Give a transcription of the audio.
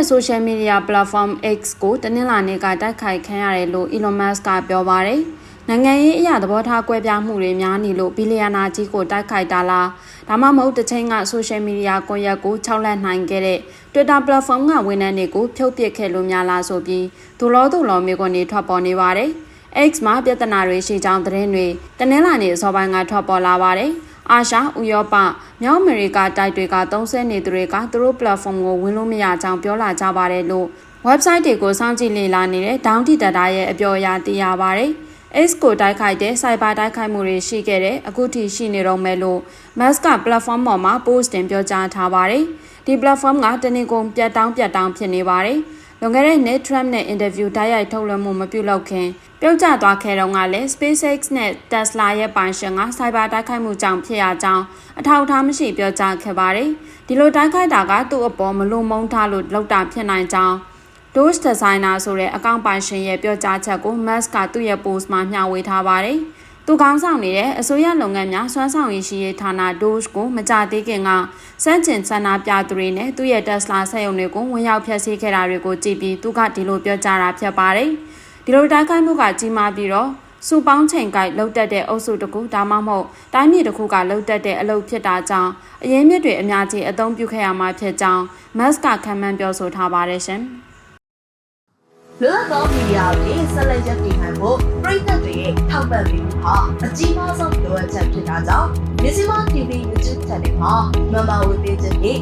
တဲ့ social media platform X ကိုတနင်္လာနေ့ကတိုက်ခိုက်ခံရတယ်လို့ Elon Musk ကပြောပါတယ်။နိုင်ငံရေးအရာသဘောထားကွဲပြားမှုတွေများနေလို့ဘီလီယံနာကြီးကိုတိုက်ခိုက်တာလားဒါမှမဟုတ်တစ်ချိန်က social media ကွန်ရက်ကိုခြောက်လန့်နိုင်ခဲ့တဲ့ Twitter platform ကဝန်ထမ်းတွေကိုဖြုတ်ပစ်ခဲ့လို့များလားဆိုပြီးဒူလောဒူလောမျိုးကနေထွက်ပေါ်နေပါတယ်။ X မှာပြဿနာတွေရှိကြောင်းသတင်းတွေတနင်္လာနေ့အစောပိုင်းကထွက်ပေါ်လာပါတယ်။ အာရှ၊ဥရောပ၊မြောက်အမေရိကတိုက်တွေကသုံးဆနေသူတွေကသူတို့ platform ကိုဝင်လို့မရကြောင်းပြောလာကြပါတယ်လို့ website တွေကိုစောင့်ကြည့်လေ့လာနေတဲ့ Down Tea Data ရဲ့အပြောအရသိရပါတယ်။ X ကိုတိုက်ခိုက်တဲ့ cyber တိုက်ခိုက်မှုတွေရှိခဲ့တဲ့အခုထိရှိနေတော့မယ်လို့ Musk က platform ပေါ်မှာ post တင်ပြောကြားထားပါတယ်။ဒီ platform ကတနင်္ဂနွေပြတ်တောင်းပြတ်တောင်းဖြစ်နေပါတယ်။ လွန်ခဲ့တဲ့နေ့ Trump နဲ့ interview တိုက်ရိုက်ထုတ်လွှင့်မှုမပြုလုပ်ခင်ပြုတ်ကျသွားခဲ့တော့ကလည်း SpaceX နဲ့ Tesla ရဲ့ပိုင်ရှင်က cyber တိုက်ခိုက်မှုကြောင့်ဖြစ်ရကြောင်းအထောက်အထားမရှိပြောကြားခဲ့ပါတယ်။ဒီလိုတိုက်ခိုက်တာကသူ့အပေါ်မလုံမုန်းထားလို့လောက်တာဖြစ်နိုင်ကြောင်း Doge Designer ဆိုတဲ့အကောင့်ပိုင်ရှင်ရဲ့ပြောကြားချက်ကို Musk ကသူ့ရဲ့ post မှာမျှဝေထားပါတယ်။ သူကောင်းဆောင်နေတဲ့အစိုးရလုပ်ငန်းများစွမ်းဆောင်ရည်ရှိရေးဌာန Doge ကိုမကြသေးခင်ကစန့်ကျင်ဆန္ဒပြသူတွေနဲ့သူ့ရဲ့ Tesla စက်ရုံတွေကိုဝင်ရောက်ဖျက်ဆီးခဲ့တာတွေကိုကြည့်ပြီးသူကဒီလိုပြောကြားတာဖြစ်ပါတယ်။ဒီလိုတိုက်ခိုက်မှုကကြီးမားပြီးတော့စူပေါင်းချိန်ကိုက်လှုပ်တက်တဲ့အုပ်စုတစ်ခုဒါမှမဟုတ်တိုင်းပြည်တစ်ခုကလှုပ်တက်တဲ့အလုပ်ဖြစ်တာကြောင့်အရင်းမြစ်တွေအများကြီးအသုံးပြုခဲ့ရမှာဖြစ်ကြောင်း Musk ကခံမှန်းပြောဆိုထားပါတယ်ရှင်။လွတ်လပ်သောမီဒီယာတွေဆက်လက်ရပ်တည်နိုင်ဖို့ပြည်သက်တွေရဲ့ထောက် ပံ့ပေးမှုဟာအကြီးမားဆုံးလိုအပ်ချက်ဖြစ်တာကြောင့်မြစီမ TV YouTube Channel မှာမမဝေပေးခြင်းဖြင့်